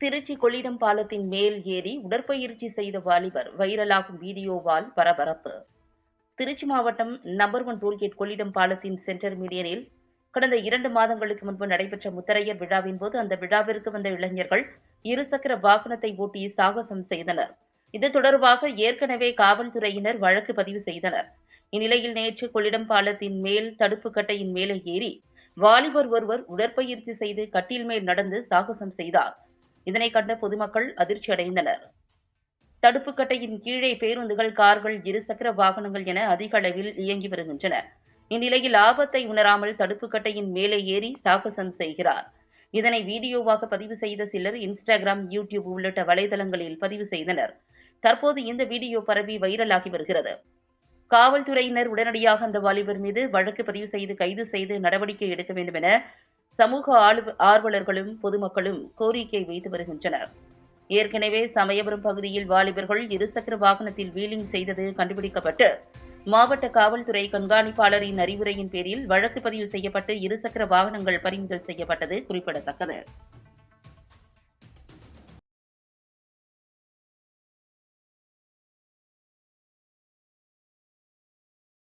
திருச்சி கொள்ளிடம் பாலத்தின் மேல் ஏறி உடற்பயிற்சி செய்த வாலிபர் வைரலாகும் வீடியோவால் பரபரப்பு. திருச்சி மாவட்டம் நம்பர் ஒன் டோல்கேட் கொள்ளிடம் பாலத்தின் சென்டர் மீடியனில் கடந்த இரண்டு மாதங்களுக்கு முன்பு நடைபெற்ற முத்தரையர் விழாவின் போது அந்த விழாவிற்கு வந்த இளைஞர்கள் இருசக்கர வாகனத்தை ஓட்டி சாகசம் செய்தனர். இது தொடர்பாக ஏற்கனவே காவல்துறையினர் வழக்கு பதிவு செய்தனர். இந்நிலையில் நேற்று கொள்ளிடம் பாலத்தின் மேல் தடுப்பு கட்டையின் மேலே ஏறி வாலிபர் ஒருவர் உடற்பயிற்சி செய்து கட்டில் மேல் நடந்து சாகசம் செய்தார். இதனை கண்ட பொதுமக்கள் அதிர்ச்சியடைந்தனர் தடுப்பு கட்டையின் கீழே பேருந்துகள் கார்கள் இருசக்கர வாகனங்கள் என அதிக அளவில் இயங்கி வருகின்றன. இந்நிலையில் ஆபத்தை உணராமல் தடுப்பு கட்டையின் மேலே ஏறி சாகசம் செய்கிறார். இதனை வீடியோவாக பதிவு செய்த சிலர் இன்ஸ்டாகிராம் யூடியூப் உள்ளிட்ட வலைதளங்களில் பதிவு செய்தனர். தற்போது இந்த வீடியோ பரவி வைரலாகி வருகிறது. காவல்துறையினர் உடனடியாக அந்த வாலிபர் மீது வழக்கு பதிவு செய்து கைது செய்து நடவடிக்கை எடுக்க வேண்டும் என சமூக ஆளு- ஆர்வலர்களும் பொதுமக்களும் கோரிக்கை வைத்து வருகின்றனர். ஏற்கனவே சமயபுரம் பகுதியில் வாலிபர்கள் இருசக்கர வாகனத்தில் வீலிங் செய்தது கண்டுபிடிக்கப்பட்டு மாவட்ட காவல்துறை கண்காணிப்பாளரின் அறிவுரையின் பேரில் வழக்கு பதிவு செய்யப்பட்டு இருசக்கர வாகனங்கள் பறிமுதல் செய்யப்பட்டது குறிப்பிடத்தக்கது.